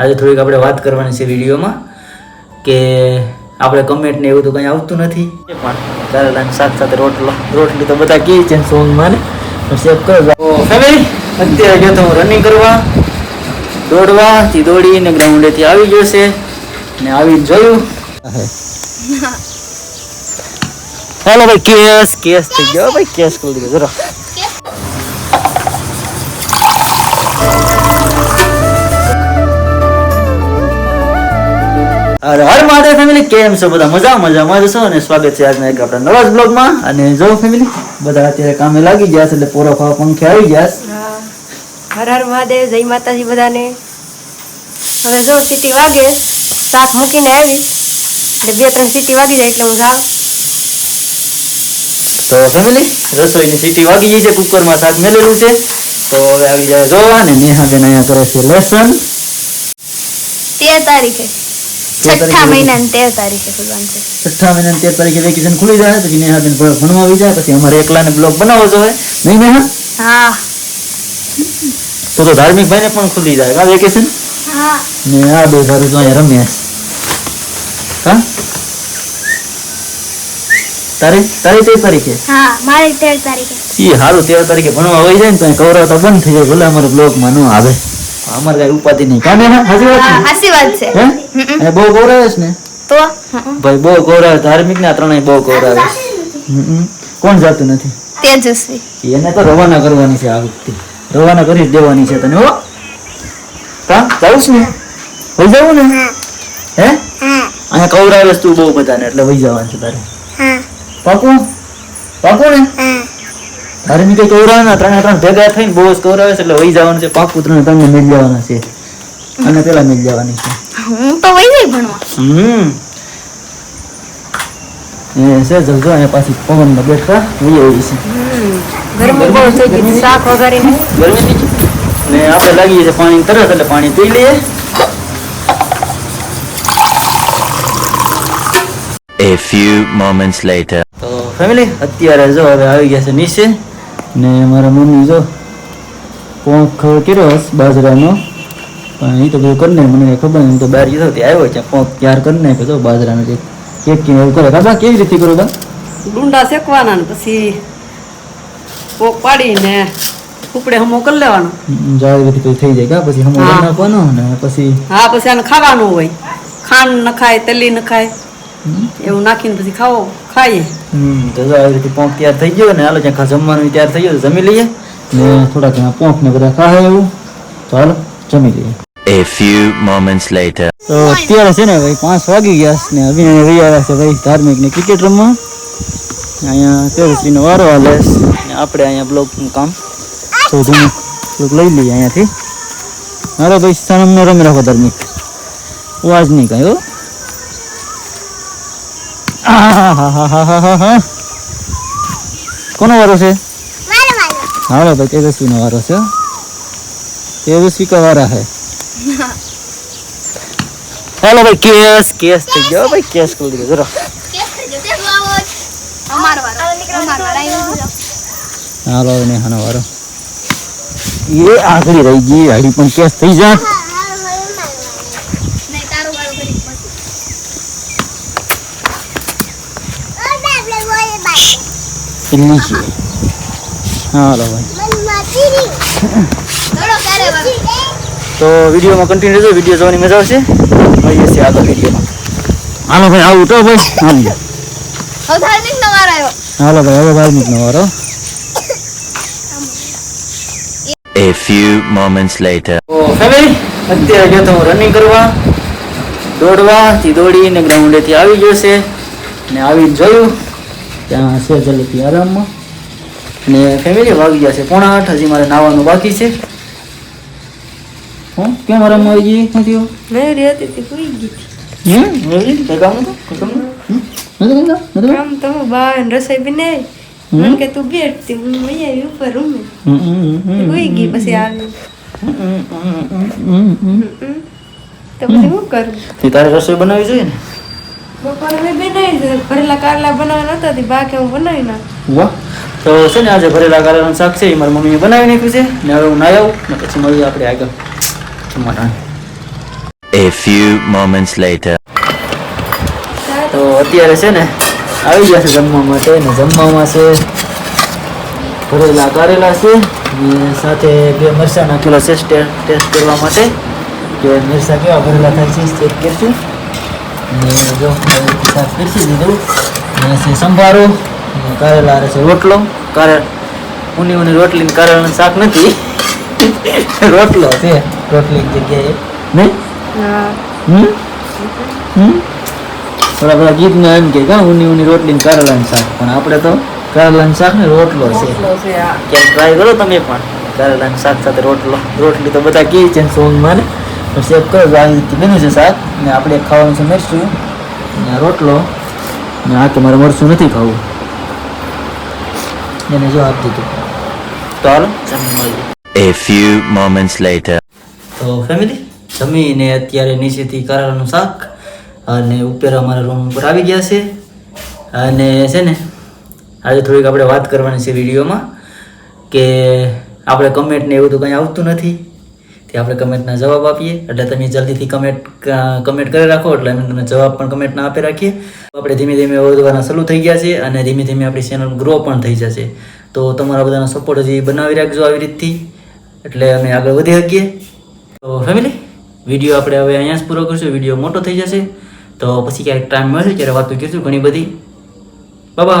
આજે થોડીક આપણે વાત કરવાની છે વિડીયોમાં કે આપણે કમેન્ટ ને એવું તો કંઈ આવતું નથી. પણ. શાક સાથે રોટલો રોટલી તો બધા કહે છે સોંગમાં ને સેવ કરો ફેમિલી અત્યારે જો તો હું રનિંગ કરવા. દોડવાથી દોડીને ગ્રાઉન્ડેથી આવી ગયો છે. ને આવી જોયું. હેલો ભાઈ કેસ કેસ થઈ ગયો. ભાઈ કેસ કરી દીધો. જરા. અરે હર મહાદેવ ફેમિલી કેમ છો બધા? મજા મજામાં. જ છો અને સ્વાગત છે આજના એક આપણા નવા બ્લોગમાં અને જો ફેમિલી બધા અત્યારે કામે લાગી ગયા છે એટલે પોરો ખાવા પંખે આવી ગયા છે. હર હર મહાદેવ જય માતાજી બધાને. હવે જો સીટી વાગે શાક મૂકીને આવી. એટલે બે ત્રણ સીટી વાગી જાય એટલે હું જાઉં. તો ફેમિલી રસોઈની સીટી વાગી ગઈ છે કુકરમાં શાક મેલેલું છે. તો હવે આવી જાય જોવા ને નેહાબેન અહીંયા કરે છે લેસન તે તેર તારીખે. છઠ્ઠા મહિનાની તેર તારીખે ખુલવાનું છે. છઠ્ઠા મહિનાની તેર તારીખે વેકેશન ખુલી જાય પછી નેહાબેન ભણ- ભણવા આવી જાય પછી અમારે એકલાને બ્લોગ બનાવવો જોઈએ નહીં નેહા? હા. તો તો ધાર્મિક ભાઈને પણ ખુલી જાય કા વેકેશન હા. ને આ બે ધારું તો અહીંયા રમ્યા હા? તારી તારી તેર તારીખે? હા મારી તેર તારીખે. ઈ હારું તેર તારીખે ભણવા આવી જાય ને તો અહીં કવરાવતા બંધ થઈ જાય ભલે અમારે બ્લોગમાં ન આવે. અમારે કઈ ઉપાધિ નહીં. કાને હા? વાત હા, ને? વાત છે. અને બહુ ગૌરાવે છે ને? તો? ભાઈ બહુ ગૌરાવે. ધાર્મિક ના ત્રણેય બહુ ગૌરાવે. કોણ જાતું નથી? તેજસ્વી. એને તો રવાના કરવાની છે આ વખતે. રવાના કરી દેવાની છે તને હો? કા? છે ને? વહી જવું ને? હે. અહીંયા કવરાવે તું બહુ બધાને એટલે વહી જવાનું છે તારે. પાકું? પાકું ને? ની કઈ કવરાવાના ત્રણે ત્રણ ભેગા થઈને બહુ જ કવરાવે છે એટલે વહી જવાનું છે. પાકું ત્રણે ત્રણને મિલ જવાના છે. અને પેલા મિલ જવાની છે. હું તો વહી જઈ ભણવા. હમ. એ છે જલજો અહીંયા પાછી પવનમાં બેઠા. વહી આવી છે. ગરમી બહુ થઈ ગઈ શાક વઘારીને. ગરમી થઈ ગઈ? ને આપણે લાગીએ છીએ પાણી તરત એટલે પાણી પી લઈએ. A few moments later. તો ફેમિલી અત્યારે જો હવે આવી ગયા છે નીચે. ને મારા મમ્મી જો પોંખ કર્યો બાજરાનો. પણ એ તો બધું કરી નાખ્યું. મને ખબર નહીં તો બહાર જતો ત્યાં આવ્યો છે પોંખ તૈયાર કરી નાખ્યો તો બાજરાનો જે. કેક કે એવું કરે. કાકા કેવી રીતે કરો બા ડુંડા શેકવાના ને પછી પોક પાડીને ઉપડે હમો કરી લેવાનો. જાવી રીતે પછી થઈ જાય કા? પછી હમો નાખવાનો ને પછી હા પછી આને ખાવાનું હોય. ખાંડ નખાય ન નખાય. એવું નાખીને પછી ખાવો ખાઈએ. તો આવી રીતે તૈયાર થઈ ગયો ને હાલો જ્યાં જમવાનું તૈયાર થઈ ગયું જમી લઈએ. ને થોડા ઘણા પોંખ ને બધા ખાય એવું તો હાલો જમી લઈએ. A few moments later. તો અત્યારે છે ને ભાઈ પાંચ વાગી ગયા છે ને અભિનય રહી આવ્યા છે ભાઈ ધાર્મિક ને ક્રિકેટ રમવા. અહીંયા તેજસ્વીનો વારો હાલે ને આપણે અહીંયા બ્લોકનું કામ. થોડું થોડુંક લઈ લઈએ અહીંયાથી. મારો ભાઈ સનમનો રમી રાખો ધાર્મિક. વાજ નહીં કાંઈ. કોનો વારો છે? હાલો ભાઈ તેજસ્વીનો વારો છે. તેજસ્વી કા વારા હે હાલો ભાઈ કેસ કેસ થઈ ગયો ભાઈ કેસ કરી દીધો. જરા. અમારો વારો. અમારો વારો. હાલો ને હાનો વારો. એ આગળ રહી ગઈ હાડી પણ કેસ થઈ જા નહીં તારો વારો કરી એટલી છે હાલો ભાઈ. તો વિડીયોમાં કન્ટિન્યુ રહેજો. વીડિયો જોવાની મજા આવશે. મળીએ છીએ આગળ વિડીયોમાં. હાલો ભાઈ આવું તો ભાઈ. હાલ હવે ધાર્મિક નો હાલો ભાઈ હવે ધાર્મિકનો વારો. A few moments later. તો ફેમિલી અત્યારે ગયો તો રનિંગ કરવા. દોડવા થી દોડીને ગ્રાઉન્ડેથી આવી ગયો છે. ને આવી જોયું. ત્યાં છે જલેબી આરામમાં. અને ફેમિલી વાગી ગયા છે પોણા આઠ હજી મારે નાવાનું બાકી છે. હું કેમ આરામ આવી ગઈ? શું થયું? રહેતી હતી કોઈ ગઈ રસોઈ બનાવી. તારે રસોઈ બનાવવી જોઈએ ને? બપોરે મેં બનાવી ભરેલા કારેલા બનાવવા નતા તે બાકી હું બનાવી નાખ. વાહ. તો છે ને આજે ભરેલા કારેલાનું શાક છે એ મારી મમ્મીએ બનાવી નાખ્યું છે. ને હવે હું આવું ને પછી મળીએ આપણે આગળ. A few moments later. તો અત્યારે છે ને આવી ગયા છે જમવા માટે ને જમવામાં છે ભરેલા કારેલા છે ને સાથે બે મરચાં નાખેલા છે સ્ટે- ટેસ્ટ કરવા માટે. કે મરચાં કેવા ભરેલા થાય છે ચેક કરશું. જો શાક પીરસી દીધું ને છે. સંભારો ને કારેલા હારે છે. રોટલો કારણ ઉની ઉની રોટલી ને કારેલાનું શાક નથી રોટલો છે રોટલી જગ્યાએ ને હમ હમ થોડા બધા ગીતમાં એમ કે કા ઉની ઊની રોટલી ને કારેલાનું શાક પણ આપણે તો કારેલાનું શાક ને રોટલો છે ક્યાંક ટ્રાય કરો તમે પણ. કારેલાનું શાક સાથે રોટલો. રોટલી તો બધા કહે છે ને સોંગમાં ને પણ સેવ કરો તો આવી રીતે બન્યું છે શાક ને આપણે ખાવાનું છે મરચું ને આ રોટલો ને આ તમારે મારે મરચું નથી ખાવું. એને જો આપી દીધું તો હાલો જમી મળીએ A few moments later. તો ફેમિલી જમીને અત્યારે નીચેથી કરારાનું શાક અને ઉપર અમારા રૂમ ઉપર આવી ગયા છે. અને છે ને આજે થોડીક આપણે વાત કરવાની છે વિડીયોમાં કે આપણે કમેન્ટ ને એવું તો કંઈ આવતું નથી. તે આપણે કમેન્ટના જવાબ આપીએ. એટલે તમે જલ્દીથી કમેન્ટ કમેન્ટ કરી રાખો. એટલે અમે તમને જવાબ પણ કમેન્ટના આપી રાખીએ. આપણે ધીમે ધીમે વધવાના શરૂ થઈ ગયા છે અને ધીમે ધીમે આપણી ચેનલ ગ્રો પણ થઈ જશે. તો તમારા બધાનો સપોર્ટ હજી બનાવી રાખજો આવી રીતથી. એટલે અમે આગળ વધી શકીએ. તો ફેમિલી વીડિયો આપણે હવે અહીંયા જ પૂરો કરશું. વીડિયો મોટો થઈ જશે. તો પછી ક્યારેક ટાઈમ મળશે ત્યારે વાતો કરીશું ઘણી બધી. બાય